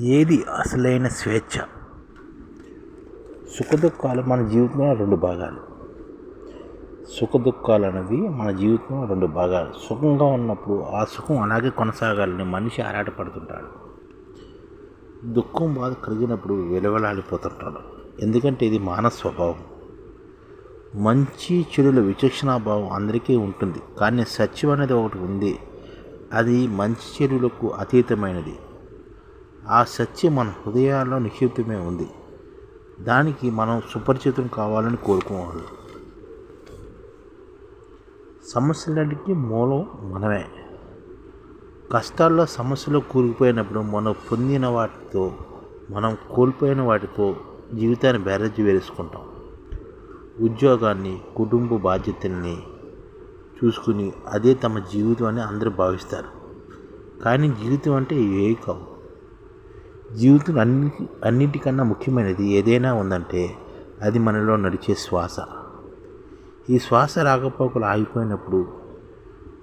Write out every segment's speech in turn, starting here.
ఏది అసలైన స్వేచ్ఛ? సుఖదుఖాలు మన జీవితంలో రెండు భాగాలు. సుఖదుఖాలు అనేవి మన జీవితంలో రెండు భాగాలు. సుఖంగా ఉన్నప్పుడు ఆ సుఖం అలాగే కొనసాగాలని మనిషి ఆరాటపడుతుంటాడు. దుఃఖం బాధ కలిగినప్పుడు వెలువలాడిపోతుంటాడు. ఎందుకంటే ఇది మానవ స్వభావం. మంచి చెడుల విచక్షణాభావం అందరికీ ఉంటుంది. కానీ సత్యం అనేది ఒకటి ఉంది. అది మంచి చెడులకు అతీతమైనది. ఆ సత్యం మన హృదయాల్లో నిక్షిప్తమే ఉంది. దానికి మనం సుపరిచితం కావాలని కోరుకోవాలి. సమస్యలన్నిటికీ మూలం మనమే. కష్టాల్లో సమస్యలు కూరుకుపోయినప్పుడు మనం పొందిన వాటితో మనం కోల్పోయిన వాటితో జీవితాన్ని బ్యారేజ్ వేసుకుంటాం. ఉద్యోగాన్ని కుటుంబ బాధ్యతల్ని చూసుకుని అదే తమ జీవితం అని అందరూ భావిస్తారు. కానీ జీవితం అంటే ఏ కావు జీవితం అన్ని అన్నిటికన్నా ముఖ్యమైనది ఏదైనా ఉందంటే అది మనలో నడిచే శ్వాస. ఈ శ్వాస రాకపోకలు ఆగిపోయినప్పుడు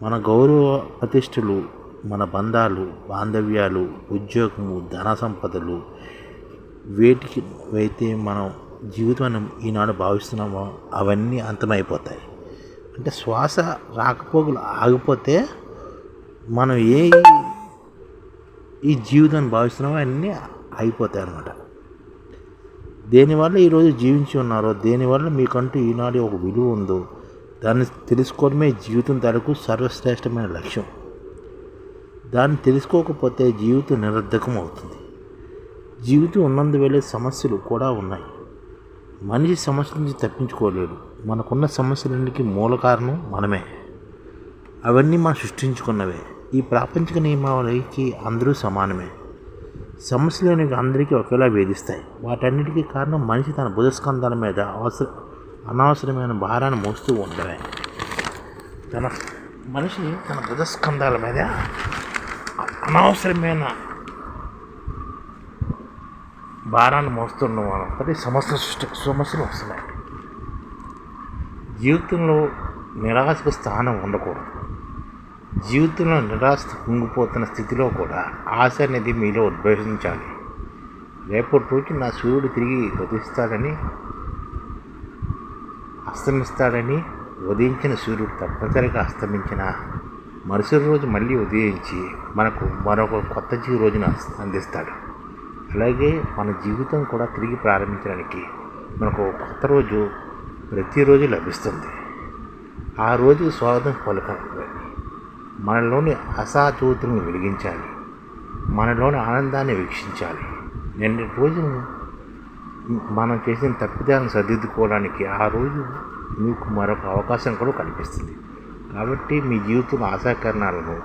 మన గౌరవ ప్రతిష్టలు మన బంధాలు బాంధవ్యాలు ఉద్యోగము ధన సంపదలు వేటికి అయితే మనం జీవితం ఈనాడు భావిస్తున్నామో అవన్నీ అంతమైపోతాయి. అంటే శ్వాస రాకపోకలు ఆగిపోతే మనం ఏ ఈ జీవితాన్ని భావిస్తున్నామో అన్నీ అయిపోతాయి అన్నమాట దేనివల్ల ఈరోజు జీవించి ఉన్నారో దేనివల్ల మీకంటూ ఈనాడు ఒక విలువ ఉందో దాన్ని తెలుసుకోవడమే జీవితం తరకు సర్వశ్రేష్టమైన లక్ష్యం. దాన్ని తెలుసుకోకపోతే జీవితం నిరర్ధకం అవుతుంది జీవితం ఉన్నందు వెళ్ళే సమస్యలు కూడా ఉన్నాయి. మనిషి సమస్యల నుంచి తప్పించుకోలేడు. మనకున్న సమస్యలన్నిటికీ మూల కారణం మనమే. అవన్నీ మనం సృష్టించుకున్నవే. ఈ ప్రాపంచిక నియమావళికి అందరూ సమానమే. సమస్యలు అందరికీ ఒకేలా వేధిస్తాయి. వాటన్నిటికీ కారణం మనిషి తన బుధస్కంధాల మీద అవసర అనవసరమైన భారాన్ని మోస్తూ ఉండడమే. తన మనిషి తన బుధస్కంధాల మీద అనవసరమైన భారాన్ని మోస్తున్న వాళ్ళంతటి సమస్య సృష్టి సమస్యలు వస్తున్నాయి. జీవితంలో నిరాశకు స్థానం ఉండకూడదు. జీవితంలో నిరాశ కుంగిపోతున్న స్థితిలో కూడా ఆశ అనేది మీలో ఉద్భవించాలి. రేపటి రోజు నా సూర్యుడు తిరిగి ఉదయిస్తాడని అస్తమిస్తాడని ఉదయించిన సూర్యుడు తప్పనిసరిగా అస్తమించిన మరుసటి రోజు మళ్ళీ ఉదయించి మనకు మరొక కొత్త జీవి రోజున అందిస్తాడు. అలాగే మన జీవితం కూడా తిరిగి ప్రారంభించడానికి మనకు కొత్త రోజు ప్రతిరోజు లభిస్తుంది. ఆ రోజు స్వాగతం పలకాలి మనలోని అసాచూతులను వెలిగించాలి. మనలోని ఆనందాన్ని వీక్షించాలి. నిన్న రోజు మనం చేసిన తప్పిదాలను సర్దిద్దుకోవడానికి ఆ రోజు మీకు మరొక అవకాశం కూడా కనిపిస్తుంది కాబట్టి మీ జీవితంలో ఆశాకరణాలను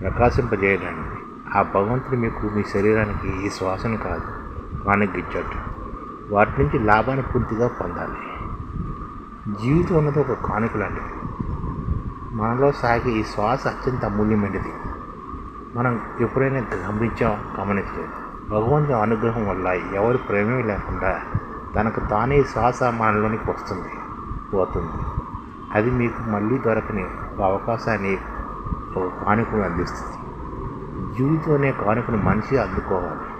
ప్రకాశింపజేయడానికి ఆ భగవంతుడు మీకు మీ శరీరానికి ఈ శ్వాసను కాదు కానుగ్గించాడు వాటి నుంచి లాభాన్ని పూర్తిగా పొందాలి. జీవితం అన్నది ఒక కానుక లాంటిది. మనలో సాగే ఈ శ్వాస అత్యంత అమూల్యమైనది. మనం ఎప్పుడైనా గమనించాం గమనించలేదు భగవంతుని అనుగ్రహం వల్ల ఎవరి ప్రేమే లేకుండా తనకు తానే శ్వాస మనలోనికి వస్తుంది పోతుంది. అది మీకు మళ్ళీ దొరకని ఒక అవకాశాన్ని ఒక కానుకను అందిస్తుంది. జీవితం అనే కానుకను మనిషి అందుకోవాలి.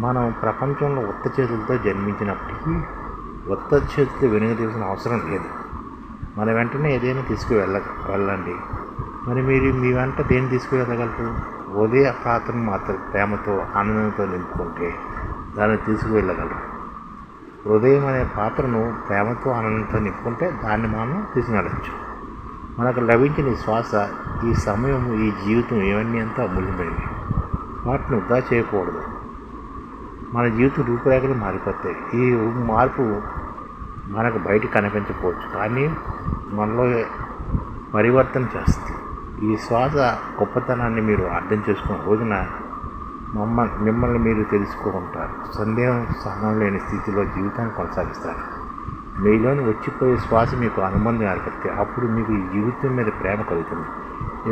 మనం ప్రపంచంలో ఉత్త చేతులతో జన్మించినప్పటికీ ఉత్త చేతులు వెనుక అవసరం లేదు. మన వెంటనే ఏదైనా తీసుకువెళ్ళ వెళ్ళండి. మరి మీరు మీ వెంట దేని తీసుకువెళ్ళగలరు? ఉదయ పాత్రను మాత్రం ప్రేమతో ఆనందంతో నింపుకుంటే దాన్ని తీసుకువెళ్ళగలరు. హృదయం అనే పాత్రను ప్రేమతో ఆనందంతో నింపుకుంటే దాన్ని మనం తీసుకెళ్ళచ్చు మనకు లభించిన శ్వాస ఈ సమయం ఈ జీవితం ఇవన్నీ అంతా అమూల్యమైనవి. వాటిని వృధా చేయకూడదు. మన జీవితం రూపురేఖలు మారిపోతాయి. ఈ మార్పు మనకు బయట కనిపించకపోవచ్చు. కానీ మనలో పరివర్తన చేస్తుంది. ఈ శ్వాస గొప్పతనాన్ని మీరు అర్థం చేసుకున్న రోజున మమ్మల్ని మిమ్మల్ని మీరు తెలుసుకుంటారు. సందేహం సహనం లేని స్థితిలో జీవితాన్ని కొనసాగిస్తారు. మీలోని వచ్చిపోయే శ్వాస మీకు అనుబంధం ఏర్పడితే అప్పుడు మీకు ఈ జీవితం మీద ప్రేమ కలుగుతుంది.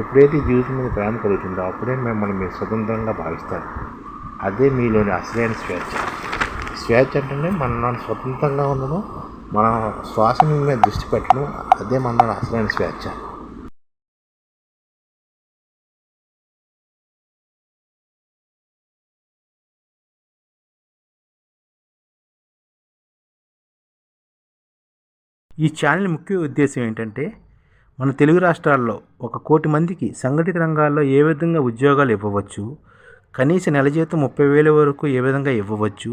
ఎప్పుడైతే జీవితం మీద ప్రేమ కలుగుతుందో అప్పుడే మిమ్మల్ని మీరు స్వతంత్రంగా భావిస్తారు. అదే మీలోని అసలైన స్వేచ్ఛ. స్వేచ్ఛ అంటే మనం స్వతంత్రంగా ఉండడం మన శ్వాస మీద దృష్టి పెట్టడం అదే మన అసలైన స్వేచ్ఛ ఈ ఛానల్ ముఖ్య ఉద్దేశం ఏంటంటే మన తెలుగు రాష్ట్రాల్లో ఒక కోటి మందికి సంఘటిత రంగాల్లో ఏ విధంగా ఉద్యోగాలు ఇవ్వవచ్చు కనీస నెల జీతం ముప్పై వేల వరకు ఏ విధంగా ఇవ్వవచ్చు